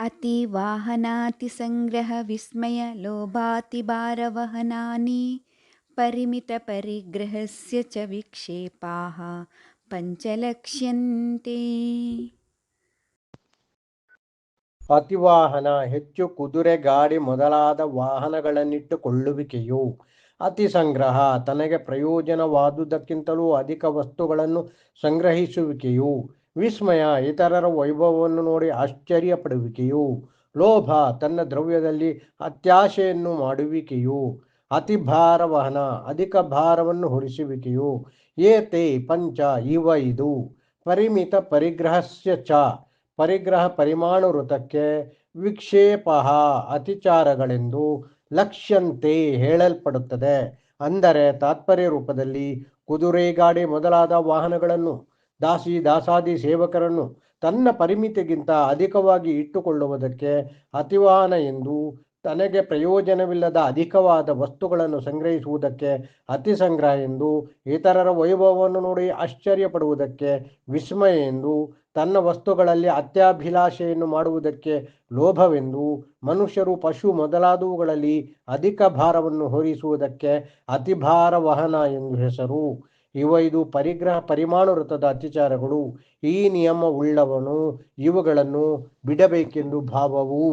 ಅತಿ ವಾಹನಾತಿ ಸಂಗ್ರಹ ವಿಸ್ಮಯ ಲೋಭಾತಿ ಭಾರವಹನಾನಿ ಪರಿಮಿತ ಪರಿಗ್ರಹಸ್ಯ ಚ ವಿಕ್ಷೇಪಾಹ ಪಂಚಲಕ್ಷ್ಯಂತೆ ಅತಿವಾಹನ ಹೆಚ್ಚು ಕುದುರೆ ಗಾಡಿ ಮೊದಲಾದ ವಾಹನಗಳನ್ನಿಟ್ಟುಕೊಳ್ಳುವಿಕೆಯು ಅತಿ ಸಂಗ್ರಹ ತನಗೆ ಪ್ರಯೋಜನವಾದುದಕ್ಕಿಂತಲೂ ಅಧಿಕ ವಸ್ತುಗಳನ್ನು ಸಂಗ್ರಹಿಸುವಿಕೆಯು ವಿಸ್ಮಯ ಇತರರ ವೈಭವವನ್ನು ನೋಡಿ ಆಶ್ಚರ್ಯಪಡುವಿಕೆಯು. ಲೋಭ ತನ್ನ ದ್ರವ್ಯದಲ್ಲಿ ಅತ್ಯಾಶೆಯನ್ನು ಮಾಡುವಿಕೆಯು. ಅತಿಭಾರ ವಹನ ಅಧಿಕ ಭಾರವನ್ನು ಹೊರಿಸುವಿಕೆಯು. ಏತೆ ಪಂಚ ಇವ ಇದು. ಪರಿಮಿತ ಪರಿಗ್ರಹಸ್ಯ ಚ. ಪರಿಗ್ರಹ ಪರಿಮಾಣು ವೃತಕ್ಕೆ ವಿಕ್ಷೇಪ ಅತಿಚಾರಗಳೆಂದು ಲಕ್ಷ್ಯಂತೆ ಹೇಳಲ್ಪಡುತ್ತದೆ. ಅಂದರೆ ತಾತ್ಪರ್ಯ ರೂಪದಲ್ಲಿ ಕುದುರೆ ಗಾಡಿ ಮೊದಲಾದ ವಾಹನಗಳನ್ನು ದಾಸಿ ದಾಸಾದಿ ಸೇವಕರನ್ನು ತನ್ನ ಪರಿಮಿತಿಗಿಂತ ಅಧಿಕವಾಗಿ ಇಟ್ಟುಕೊಳ್ಳುವುದಕ್ಕೆ ಅತಿವಾಹನ ಎಂದು ತನಗೆ ಪ್ರಯೋಜನವಿಲ್ಲದ ಅಧಿಕವಾದ ವಸ್ತುಗಳನ್ನು ಸಂಗ್ರಹಿಸುವುದಕ್ಕೆ ಅತಿ ಸಂಗ್ರಹ ಎಂದು ಇತರರ ವೈಭವವನ್ನು ನೋಡಿ ಆಶ್ಚರ್ಯಪಡುವುದಕ್ಕೆ ವಿಸ್ಮಯ ಎಂದು ತನ್ನ ವಸ್ತುಗಳಲ್ಲಿ ಅತ್ಯಾಭಿಲಾಷೆಯನ್ನು ಮಾಡುವುದಕ್ಕೆ ಲೋಭವೆಂದು ಮನುಷ್ಯರು ಪಶು ಮೊದಲಾದವುಗಳಲ್ಲಿ ಅಧಿಕ ಭಾರವನ್ನು ಹೊರಿಸುವುದಕ್ಕೆ ಅತಿಭಾರ ವಹನ ಎಂದು ಹೆಸರು. ಇವೈದು ಪರಿಗ್ರಹ ಪರಿಮಾಣು ವೃತ್ತದ ಅತಿಚಾರಗಳು ಈ ನಿಯಮ ಉಳ್ಳವನು ಇವುಗಳನ್ನು ಬಿಡಬೇಕೆಂದು ಭಾವವು.